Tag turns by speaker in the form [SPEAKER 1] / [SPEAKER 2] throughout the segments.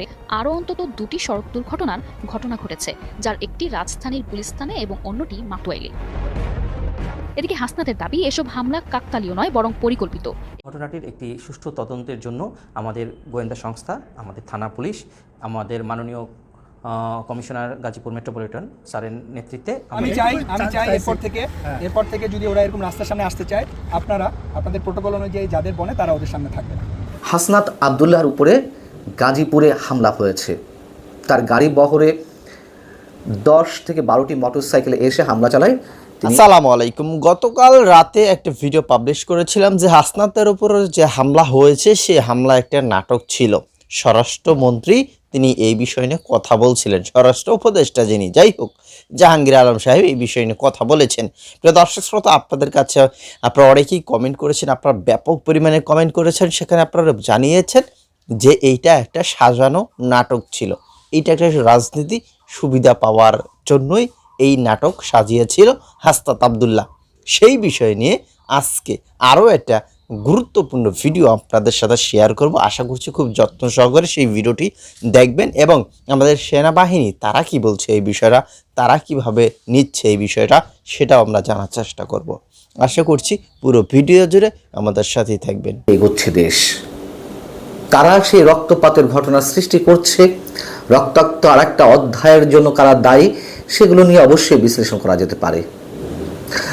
[SPEAKER 1] পরে আরও অন্তত দুটি সড়ক দুর্ঘটনার ঘটনা ঘটেছে যার একটি রাজধানীর গুলিস্তানে এবং অন্যটি মাতুয়াইলে এদিকে হাসনাতের দাবি এসব হামলা কাকতালীয় নয় বরং পরিকল্পিত।
[SPEAKER 2] ঘটনাটির একটি সুষ্ঠু তদন্তের জন্য আমাদের গোয়েন্দা সংস্থা আমাদের থানা পুলিশ আমাদের মাননীয় কমিশনার গাজীপুর মেট্রোপলিটন স্যারের নেতৃত্বে
[SPEAKER 3] আমি চাই আমি চাই এরপর থেকে এরপর থেকে যদি ওরা এরকম রাস্তার সামনে আসতে চায় আপনারা আপনাদের প্রোটোকল অনুযায়ী যাদের বনে তারা ওদের সামনে থাকবে।
[SPEAKER 4] হাসনাত আবদুল্লাহর উপরে গাজীপুরে হামলা হয়েছে। তার গাড়ি বহরে দশ থেকে বারোটি মোটরসাইকেলে এসে হামলা চালায়।
[SPEAKER 5] আসসালামু আলাইকুম। গতকাল রাতে একটা ভিডিও পাবলিশ করেছিলাম যে হাসনাতের উপর যে হামলা হয়েছে, সে হামলা একটা নাটক ছিল। স্বরাষ্ট্রমন্ত্রী তিনি এই বিষয় নিয়ে কথা বলছিলেন। স্বরাষ্ট্র উপদেষ্টা যিনি, যাই হোক, জাহাঙ্গীর আলম সাহেব এই বিষয় নিয়ে কথা বলেছেন। প্রিয় দর্শক শ্রোতা, আপনাদের কাছে আপনারা অনেকেই কমেন্ট করেছেন, আপনারা ব্যাপক পরিমাণে কমেন্ট করেছেন, সেখানে আপনারা জানিয়েছেন যে এইটা একটা সাজানো নাটক ছিল। এইটা একটা রাজনীতি সুবিধা পাওয়ার জন্যই এই নাটক সাজিয়েছিল হাস্তাত আবদুল্লাহ। সেই বিষয় নিয়ে আজকে আরও একটা গুরুত্বপূর্ণ ভিডিও আপনাদের সাথে শেয়ার করব। আশা করছি খুব যত্ন সহকারে সেই ভিডিওটি দেখবেন এবং আমাদের সেনাবাহিনী তারা কি বলছে এই বিষয়টা, তারা কীভাবে নিচ্ছে এই বিষয়টা, সেটাও আমরা জানার চেষ্টা করব। আশা করছি পুরো ভিডিও জুড়ে আমাদের সাথেই থাকবেন।
[SPEAKER 4] এগোচ্ছে দেশ। কারা সেই রক্তপাতের ঘটনা সৃষ্টি করছে? রক্তাক্ত আর একটা অধ্যায়ের জন্য কারা দায়ী? সেগুলো নিয়ে অবশ্যই বিশ্লেষণ করা যেতে পারে।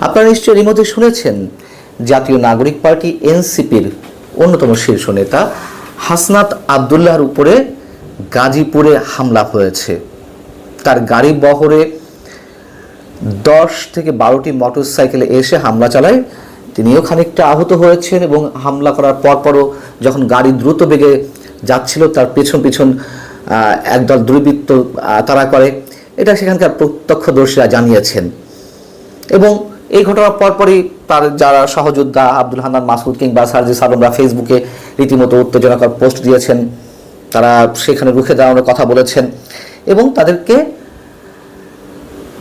[SPEAKER 4] আপনারা নিশ্চয়ই এর মধ্যে শুনেছেন, জাতীয় নাগরিক পার্টি এনসিপির অন্যতম শীর্ষ নেতা হাসনাত আবদুল্লাহর উপরে গাজীপুরে হামলা হয়েছে। তার গাড়ি বহরে দশ থেকে বারোটি মোটরসাইকেলে এসে হামলা চালায় তিনিও খানিকটা আহত হয়েছেন এবং হামলা করার পরপরও যখন গাড়ি দ্রুত বেগে যাচ্ছিল, তার পেছন পেছন একদল দুর্বৃত্ত তারা করে। এটা সেখানকার প্রত্যক্ষদর্শীরা জানিয়েছেন। এবং এই ঘটনার পরপরই তার যারা সহযোদ্ধা আব্দুল হান্নান মাসুদ কিংবা সার্জি সালমরা ফেসবুকে রীতিমতো উত্তেজনাকর পোস্ট দিয়েছেন। তারা সেখানে রুখে দাঁড়ানোর কথা বলেছেন এবং তাদেরকে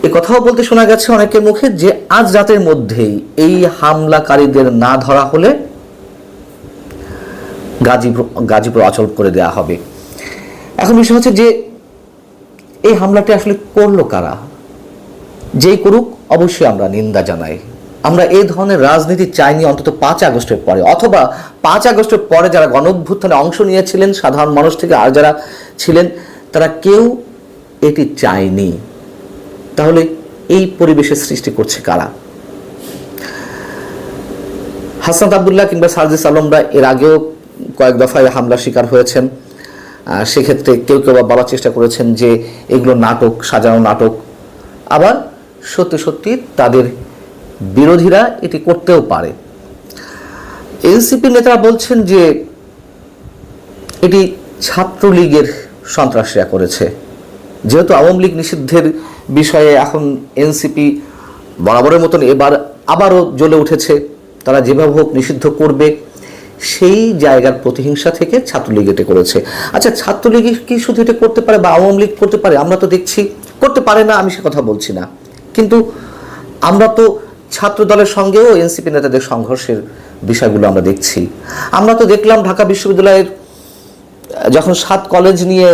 [SPEAKER 4] এ কথাও বলতে শোনা গেছে অনেকের মুখে যে আজ রাতের মধ্যেই এই হামলাকারীদের না ধরা হলে গাজীপুর গাজীপুর অচল করে দেওয়া হবে। এখন বিষয় হচ্ছে যে এই হামলাটি আসলে করল কারা? যেই করুক, অবশ্যই আমরা নিন্দা জানাই। আমরা এই ধরনের রাজনীতি চাইনি অন্তত পাঁচ আগস্টের পরে। অথবা পাঁচ আগস্টের পরে যারা গণ অভ্যুত্থানে অংশ নিয়েছিলেন, সাধারণ মানুষ থেকে আর যারা ছিলেন, তারা কেউ এটি চায়নি। তাহলে এই পরিবেশের সৃষ্টি করছে কারা? হাসনাত আবদুল্লাহ কিংবা সার্জিস আলমরা এর আগেও কয়েক দফায় হামলার শিকার হয়েছেন। সেক্ষেত্রে কেউ কেউ বলার চেষ্টা করেছেন যে এগুলো নাটক, সাজানো নাটক। আবার সত্যি সত্যি তাদের বিরোধীরা এটি করতেও পারে। এনসিপি নেতারা বলছেন যে এটি ছাত্রলীগের সন্ত্রাসীরা করেছে। যেহেতু আওয়ামী লীগ নিষিদ্ধের বিষয়ে এখন এনসিপি বরাবরের মতন এবার আবারও জ্বলে উঠেছে, তারা যেভাবে হোক নিষিদ্ধ করবে, সেই জায়গার প্রতিহিংসা থেকে ছাত্রলীগ এটা করেছে। আচ্ছা ছাত্রলীগ কি শুধু এটা করতে পারে বা আওয়ামী লীগ করতে পারে? আমরা তো দেখছি, করতে পারে না, আমি সে কথা বলছি না। কিন্তু আমরা তো ছাত্র দলের সঙ্গেও এনসিপি নেতাদের সংঘর্ষের বিষয়গুলো আমরা দেখছি। আমরা তো দেখলাম ঢাকা বিশ্ববিদ্যালয়ের, যখন সাত কলেজ নিয়ে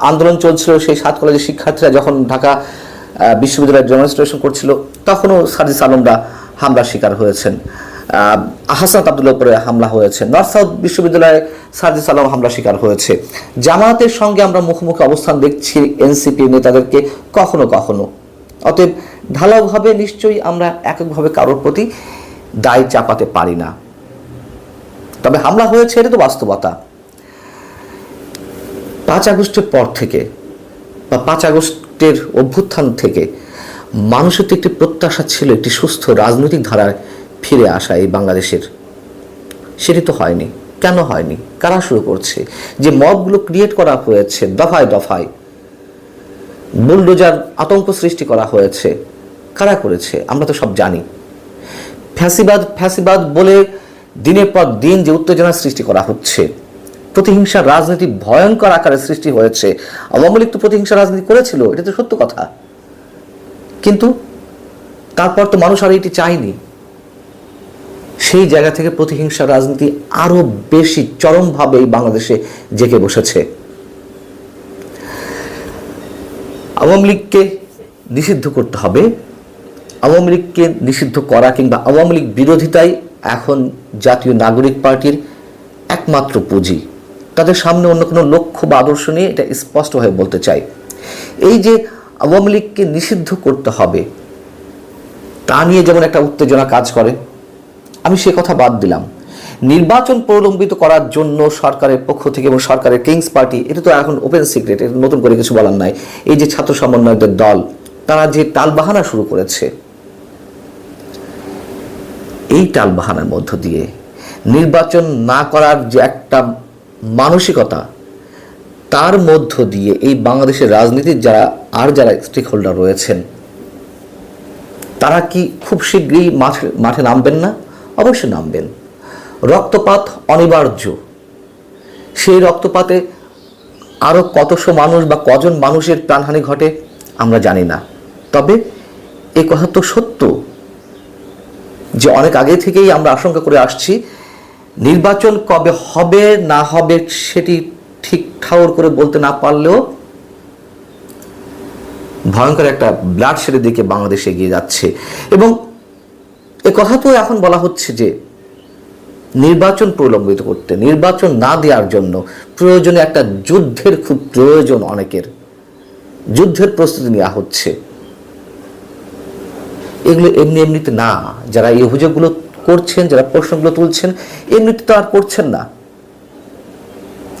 [SPEAKER 4] আন্দোলন চলছিল সেই সাত কলেজের শিক্ষার্থীরা যখন ঢাকা আহ, বিশ্ববিদ্যালয়ে ডেমনস্ট্রেশন করছিল তখনও সার্জিস আলমরা হামলার শিকার হয়েছেন। আহ, হাসান আবদুল্লাহ উপরে হামলা হয়েছে। নর্থ সাউথ বিশ্ববিদ্যালয়ে সার্জিস আলম হামলা শিকার হয়েছে। জামায়াতের সঙ্গে আমরা মুখোমুখি অবস্থান দেখছি এনসিপি নেতাদেরকে কখনো কখনো। অতএব ঢালাওভাবে নিশ্চয়ই আমরা এককভাবে কারোর প্রতি দায় চাপাতে পারি না। তবে হামলা হয়েছে এটা তো বাস্তবতা। পাঁচ আগস্টের পর থেকে বা পাঁচ আগস্টের অভ্যুত্থান থেকে মানুষের তো একটি প্রত্যাশা ছিল, একটি সুস্থ রাজনৈতিক ধারায় ফিরে আসা এই বাংলাদেশের। সেটি তো হয়নি। কেন হয়নি? কারা শুরু করছে? যে মবগুলো ক্রিয়েট করা হয়েছে, দফায় দফায় বুলডোজার আতঙ্ক সৃষ্টি করা হয়েছে, কারা করেছে? আমরা তো সব জানি। ফ্যাসিবাদ ফ্যাসিবাদ বলে দিনের পর দিন যে উত্তেজনা সৃষ্টি করা হচ্ছে প্রতিহিংসার রাজনীতি ভয়ঙ্কর আকারে সৃষ্টি হয়েছে। আওয়ামী লীগ তো প্রতিহিংসা রাজনীতি করেছিল, এটা তো সত্য কথা। কিন্তু তারপর তো মানুষ আর এটি চায়নি। সেই জায়গা থেকে প্রতিহিংসা রাজনীতি আরও বেশি চরমভাবে এই বাংলাদেশে জেগে বসেছে। আওয়ামী লীগকে নিষিদ্ধ করতে হবে। আওয়ামী লীগকে নিষিদ্ধ করা কিংবা আওয়ামী লীগ বিরোধিতাই এখন জাতীয় নাগরিক পার্টির একমাত্র পুঁজি। তাদের সামনে অন্য কোনো লক্ষ্য বা আদর্শ নিয়ে এটা স্পষ্টভাবে বলতে চাই। এই যে আওয়ামী লীগকে নিষিদ্ধ করতে হবে, তা নিয়ে যেমন একটা উত্তেজনা কাজ করে, আমি সে কথা বাদ দিলাম। নির্বাচন প্রলম্বিত করার জন্য সরকারের পক্ষ থেকে এবং সরকারের কিংস পার্টি এটা তো এখন ওপেন সিক্রেট এটা নতুন করে কিছু বলার নাই। এই যে ছাত্র সমন্বয়কদের দল, তারা যে টালবাহানা শুরু করেছে, এই টালবাহানার মধ্য দিয়ে নির্বাচন না করার যে একটা মানসিকতা, তার মধ্য দিয়ে এই বাংলাদেশের রাজনীতির যারা, আর যারা স্টেক হোল্ডার রয়েছেন, তারা কি খুব শীঘ্রই মাঠে মাঠে নামবেন না? অবশ্যই নামবেন। রক্তপাত অনিবার্য। সেই রক্তপাতে আরও কতশো মানুষ বা কজন মানুষের প্রাণহানি ঘটে, আমরা জানি না। তবে এ কথা তো সত্য যে অনেক আগে থেকেই আমরা আশঙ্কা করে আসছি নির্বাচন কবে হবে, না হবে সেটি ঠিক ঠাউর করে বলতে না পারলেও ভয়ঙ্কর একটা ব্লাড শেডের দিকে বাংলাদেশ এগিয়ে যাচ্ছে। এবং এ কথা তো এখন বলা হচ্ছে যে নির্বাচন প্রলম্বিত করতে, নির্বাচন না দেওয়ার জন্য প্রয়োজনে একটা যুদ্ধের খুব প্রয়োজন অনেকের। যুদ্ধের প্রস্তুতি নেওয়া হচ্ছে। এগুলো এমনি এমনিতে না, যারা এই অভিযোগগুলো করছেন, যারা প্রশ্নগুলো তুলছেন এমনিতে তো আর করছেন না।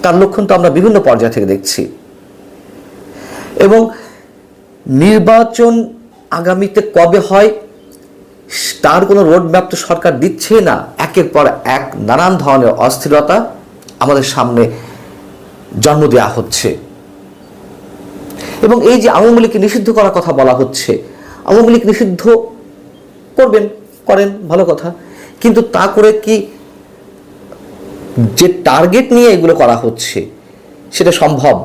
[SPEAKER 4] তার লক্ষণ তো আমরা বিভিন্ন পর্যায় থেকে দেখছি। এবং নির্বাচন আগামীতে কবে হয়, তার কোনো রোডম্যাপ তো সরকার দিচ্ছে না। একের পর এক নানান ধরনের অস্থিরতা আমাদের সামনে জন্ম দেওয়া হচ্ছে। এবং এই যে আওয়ামী লীগকে নিষিদ্ধ করার কথা বলা হচ্ছে, আওয়ামী লীগ নিষিদ্ধ করবেন, করেন, ভালো কথা। কিন্তু তা করে কি যে টার্গেট নিয়ে এগুলো করা হচ্ছে, সেটা সম্ভব?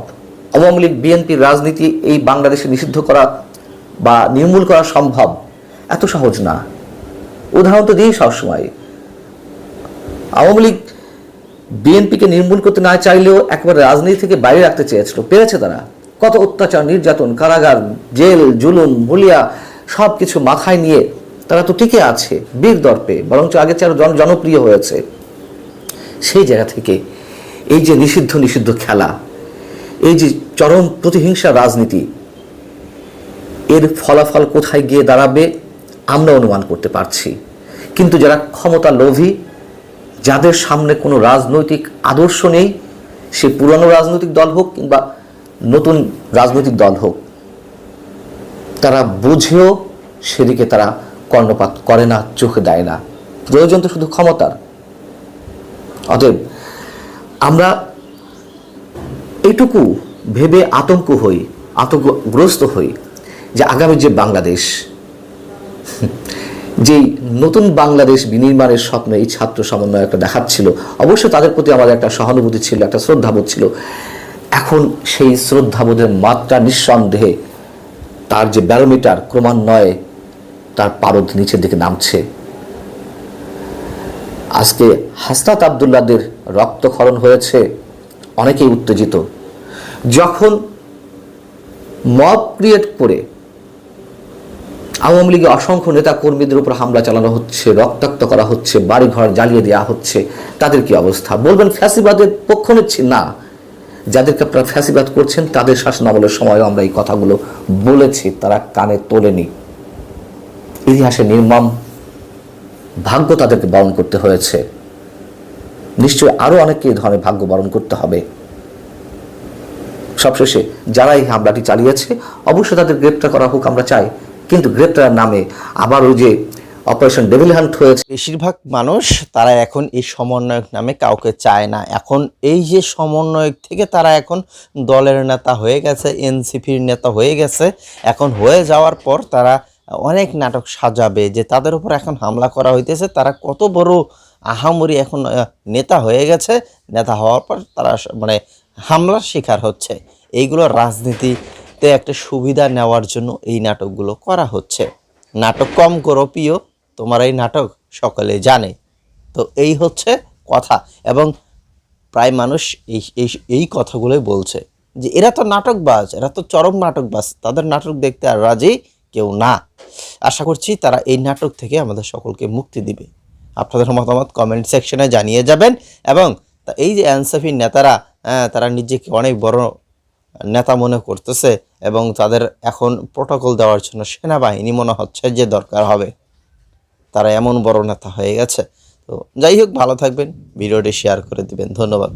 [SPEAKER 4] আওয়ামী লীগ, বিএনপির রাজনীতি এই বাংলাদেশে নিষিদ্ধ করা বা নির্মূল করা সম্ভব? এত সহজ না। উদাহরণ তো দিই সবসময়। আওয়ামী লীগ বিএনপিকে নির্মূল করতে না চাইলেও একেবারে রাজনীতি থেকে বাইরে রাখতে চেয়েছিল। পেরেছে তারা। কত অত্যাচার, নির্যাতন, কারাগার, জেল, জুলুম, হুলিয়া সব কিছু মাথায় নিয়ে তারা তো টিকে আছে, বীর দর্পে, বরঞ্চ আগে চেয়ে জন জনপ্রিয় হয়েছে। সেই জায়গা থেকে এই যে নিষিদ্ধ নিষিদ্ধ খেলা, এই যে চরম প্রতিহিংসা রাজনীতি, এর ফলাফল কোথায় গিয়ে দাঁড়াবে, আমরা অনুমান করতে পারছি। কিন্তু যারা ক্ষমতা লোভী, যাদের সামনে কোনো রাজনৈতিক আদর্শ নেই, সে পুরনো রাজনৈতিক দল হোক কিংবা নতুন রাজনৈতিক দল হোক, তারা বুঝেও সেদিকে তারা কর্ণপাত করে না, চোখে দেয় না। প্রয়োজন তো শুধু ক্ষমতার। অতএব আমরা এটুকু ভেবে আতঙ্ক হই, আতঙ্কগ্রস্ত হই যে আগামী যে বাংলাদেশ, যেই নতুন বাংলাদেশ বিনির্মাণের স্বপ্ন এই ছাত্র সমন্বয় একটা দেখাচ্ছিল অবশ্য তাদের প্রতি আমাদের একটা সহানুভূতি ছিল, একটা শ্রদ্ধাবোধ ছিল। এখন সেই শ্রদ্ধাবোধের মাত্রা নিঃসন্দেহে তার যে ব্যারোমিটার ক্রমান্বয়ে তার পারদ নিচের দিকে নামছে। আজকে হাসনাত আবদুল্লাদের রক্তক্ষরণ হয়েছে, অনেকেই উত্তেজিত। যখন মব ক্রিয়েট করে আওয়ামী লীগের অসংখ্য নেতা কর্মীদের উপর হামলা চালানো হচ্ছে, রক্তাক্ত করা হচ্ছে, বাড়িঘর জ্বালিয়ে দেওয়া হচ্ছে, তাদের কি অবস্থা? বলবেন ফ্যাসিবাদের পক্ষ নিচ্ছি না। যাদেরকে আপনারা ফ্যাসিবাদ করছেন, তাদের শাসন আমলের সময়ও আমরা এই কথাগুলো বলেছি, তারা কানে তোলেনি। ইতিহাসে নির্মম ভাগ্য তাদেরকে বরণ করতে হয়েছে। নিশ্চয়ই আরও অনেককে এই ধরনের ভাগ্য বরণ করতে হবে। সবশেষে যারা এই হামলাটি চালিয়েছে, অবশ্যই তাদের গ্রেপ্তার করা হোক আমরা চাই। কিন্তু গ্রেপ্তারের নামে আবার ওই যে অপারেশন ডেভিল হান্ট হয়েছে।
[SPEAKER 5] বেশিরভাগ মানুষ তারা এখন এই সমন্বয়ক নামে কাউকে চায় না। এখন এই যে সমন্বয়ক থেকে তারা এখন দলের নেতা হয়ে গেছে, এনসিপির নেতা হয়ে গেছে, এখন হয়ে যাওয়ার পর তারা অনেক নাটক সাজাবে যে তাদের উপর এখন হামলা করা হইতেছে। তারা কত বড় আহামরি এখন নেতা হয়ে গেছে। নেতা হওয়ার পর তারা মানে হামলার শিকার হচ্ছে। এইগুলো রাজনীতিতে একটা সুবিধা নেওয়ার জন্য এই নাটকগুলো করা হচ্ছে। নাটক কম করো প্রিয়, তোমার এই নাটক সকলে জানে। তো এই হচ্ছে কথা এবং প্রায় মানুষ এই এই এই কথাগুলোই বলছে যে, এরা তো নাটকবাজ, এরা তো চরম নাটকবাজ, তাদের নাটক দেখতে আর রাজি কেউ না। আশা করছি তারা এই নাটক থেকে আমাদের সকলকে মুক্তি দিবে। আপনাদের মতামত কমেন্ট সেকশনে জানিয়ে যাবেন এবং এই যে এনসাফি নেতারা হ্যাঁ, তারা নিজেকে অনেক বড় নেতা মনে করতেছে এবং তাদের এখন প্রোটোকল দেওয়ার জন্য সেনাবাহিনী মনে হচ্ছে যে দরকার হবে। তারা এমন বড় নেতা হয়ে গেছে। তো যাই হোক ভালো থাকবেন। ভিডিওটি শেয়ার করে দিবেন। ধন্যবাদ।